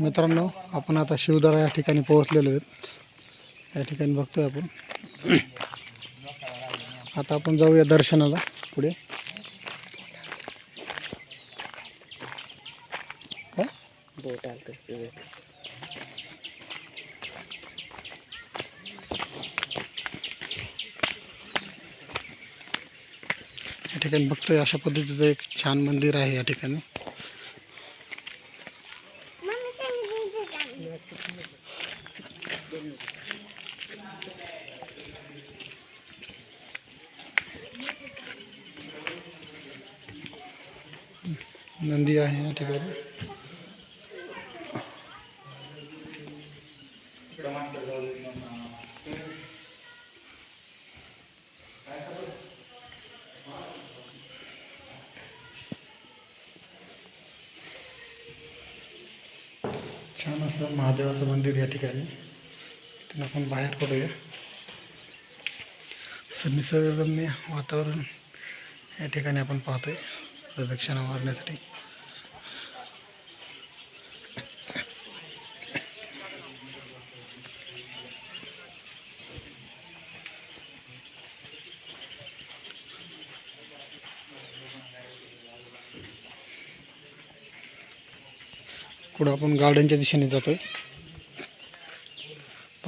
मित्रांनो आपण आता शिवदारा या ठिकाणी पोहोचलेलो आहेत. या ठिकाणी बघतोय आपण. आता आपण जाऊया दर्शनाला पुढे. या ठिकाणी बघतोय अशा पद्धतीचं एक छान मंदिर आहे या ठिकाणी. नंदी आहे या ठिकाणी छान असं महादेवाचं मंदिर या ठिकाणी इथून आपण बाहेर पडूया. असं निसर्गरम्य वातावरण या ठिकाणी आपण पाहतोय प्रदक्षिणा मारण्यासाठी. पुढं आपण गार्डनच्या दिशेने जातोय.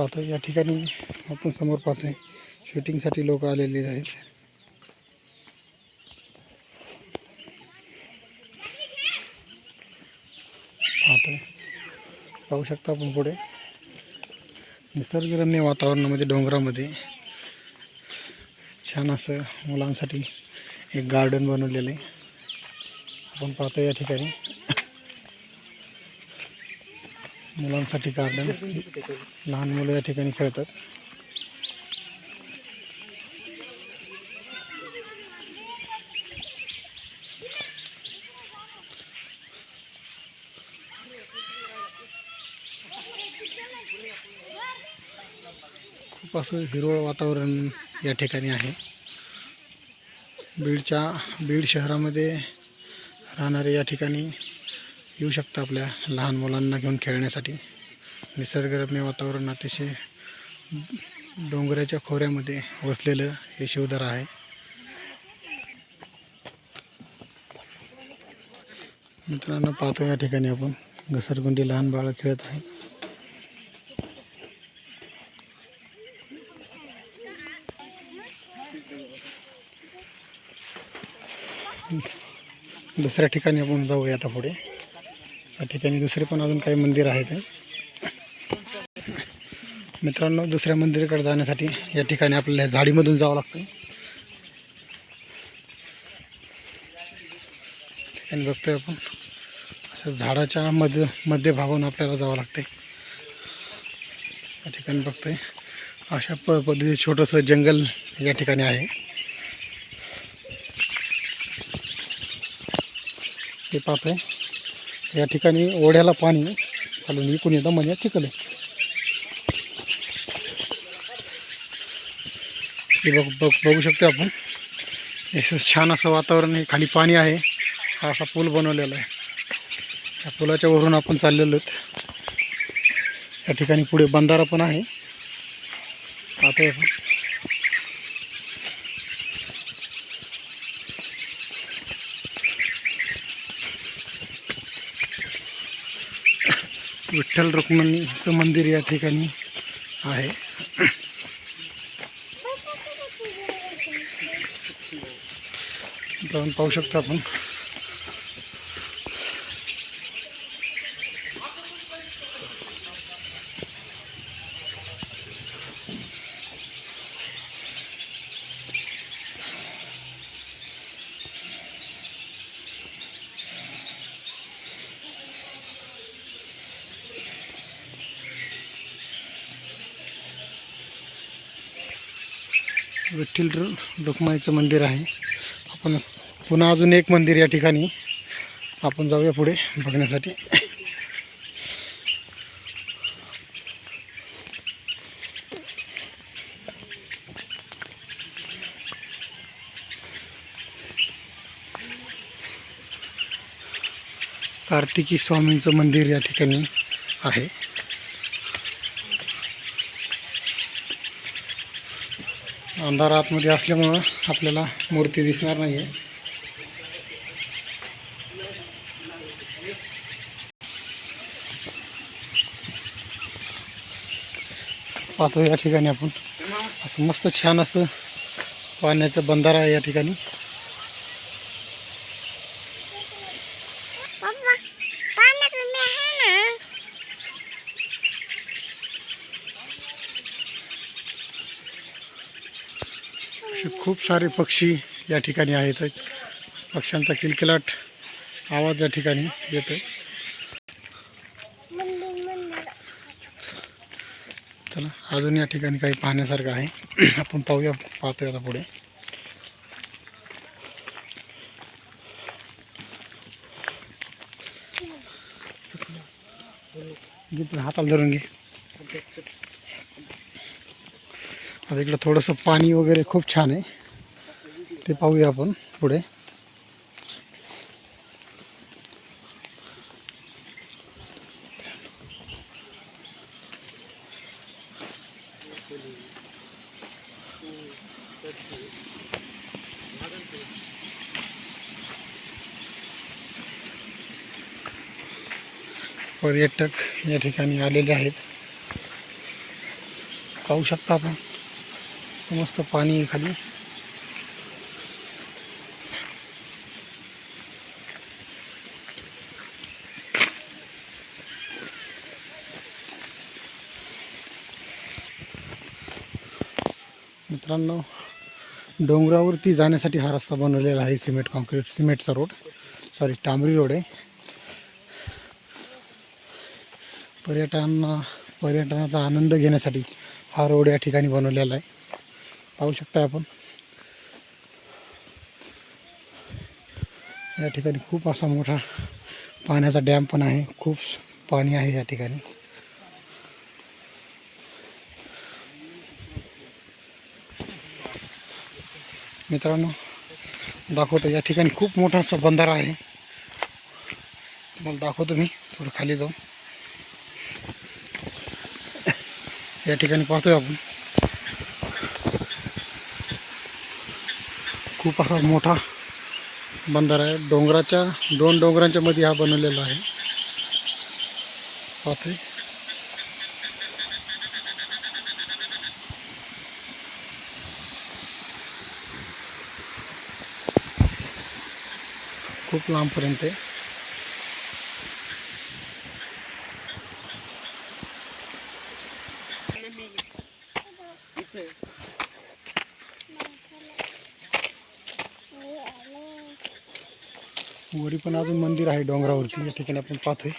पाहतोय. या ठिकाणी आपण समोर पाहतोय. शूटिंगसाठी लोक आलेले आहेत. पाहतोय. पाहू शकता आपण पुढे. निसर्गरम्य वातावरणामध्ये डोंगरामध्ये छान असं मुलांसाठी एक गार्डन बनवलेलं आहे. आपण पाहतो या ठिकाणी. मुलांसाठी गार्डन लहान मुलं या ठिकाणी खेळतात. खूप असं हिरवळ वातावरण या ठिकाणी आहे. बीडच्या बीड शहरामध्ये राहणारे या ठिकाणी येऊ शकता आपल्या लहान मुलांना घेऊन खेळण्यासाठी. निसर्गरम्य वातावरण अतिशय डोंगराच्या खोऱ्यामध्ये वसलेलं हे शिवदर आहे. मित्रांनो पाहतो या ठिकाणी आपण घसरगुंडी लहान बाळ खेळत आहे. दुसऱ्या ठिकाणी आपण जाऊया आता पुढे. या ठिकाणी दुसरे पण अजून काही मंदिर आहेत. मित्रांनो दुसऱ्या मंदिराकडे जाण्यासाठी या ठिकाणी आपल्याला झाडीमधून जावं लागतं. ठिकाणी बघतोय आपण असं झाडाच्या मध मध्य भागावून आपल्याला जावं लागते या ठिकाणी बघतोय अशा प पद्धतीचं छोटंसं जंगल या ठिकाणी आहे. ते पाहतोय. या ठिकाणी ओढ्याला पाणी खालून इकून येतं म्हणजे चिखल आहे. हे बघ बघ बघू शकतो आपण. हे छान असं वातावरण आहे. खाली पाणी आहे. हा असा पूल बनवलेला आहे. या पुलाच्या वरून आपण चाललेलो आहेत. या ठिकाणी पुढे बंधारा पण आहे. आता विठ्ठल रुक्मिणीचं मंदिर या ठिकाणी आहे. जाऊन पाहू शकतो आपण. विठ्ठल रुक्माईचं मंदिर आहे. आपण पुन्हा अजून एक मंदिर या ठिकाणी आपण जाऊया पुढे बघण्यासाठी. कार्तिकी स्वामींचं मंदिर या ठिकाणी आहे. अंधार आतमध्ये असल्यामुळं आपल्याला मूर्ती दिसणार नाही आहे पाहतो या ठिकाणी आपण. असं मस्त छान असं पाण्याचं बंधारा आहे या ठिकाणी. खूप सारे पक्षी या ठिकाणी आहेत. पक्ष्यांचा किलकिलाट आवाज या ठिकाणी येतो चला अजून या ठिकाणी काही पाहण्यासारखं आहे. आपण पाहूया पाहतोय आता पुढे. हाताला धरून घे. आता इकडं थोडंसं पाणी वगैरे खूप छान। आहे ते पाहूया आपण पुढे पर्यटक या ठिकाणी पाहू शकता आपण। मस्त पाणी आहे खाली. मित्रांनो डोंगरावरती जाण्यासाठी हा रस्ता बनवलेला आहे सिमेंट कॉन्क्रीट सिमेंटचा रोड. सॉरी टांबरी रोड आहे. पर्यटनांना पर्यटनाचा आनंद घेण्यासाठी हा रोड या ठिकाणी बनवलेला आहे. पाहू शकता आपण. या ठिकाणी खूप असा मोठा पाण्याचा डॅम पण आहे. खूप पाणी आहे या ठिकाणी. मित्रांनो, दाखवतो या ठिकाणी खूप मोठा असा बंधारा आहे. तुम्हाला दाखवतो मी. थोडं खाली जाऊन या पाहतोय आपण. खूप असा मोठा बंधारा आहे. डोंगराच्या, दोन डोंगरांच्या मध्ये हा बनवलेला आहे. पाहतोय. खूप लांबपर्यंत आहे. वरी पण अजून मंदिर आहे डोंगरावरती. या ठिकाणी आपण पाहतोय.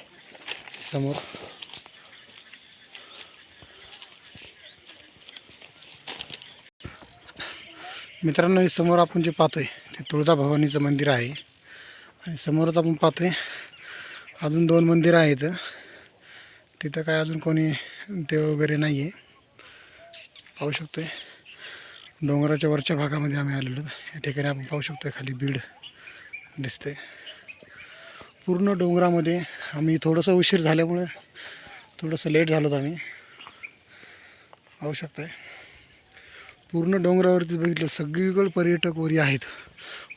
समोर. मित्रांनो समोर आपण जे पाहतोय ते तुळजाभवानीचं मंदिर आहे. आणि समोरच आपण पाहतोय अजून दोन मंदिरं आहेत तिथं काय अजून कोणी देव वगैरे नाही आहे पाहू शकतोय. डोंगराच्या वरच्या भागामध्ये आम्ही आलेलो. या ठिकाणी आपण पाहू शकतोय खाली बीड दिसते पूर्ण डोंगरामध्ये आम्ही थोडंसं उशीर झाल्यामुळे थोडंसं लेट झालो होतो आम्ही. आवश्यकता आहे. पूर्ण डोंगरावरती बघितलं सगळीकडे पर्यटक वरी आहेत.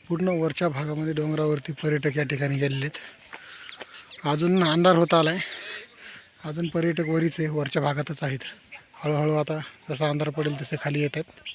पूर्ण वरच्या भागामध्ये डोंगरावरती पर्यटक या ठिकाणी गेलेले आहेत. अजून अंधार होत आला आहे अजून पर्यटक वरीच आहे वरच्या भागातच आहेत. हळूहळू आता जसा अंधार पडेल तसे खाली येत आहेत.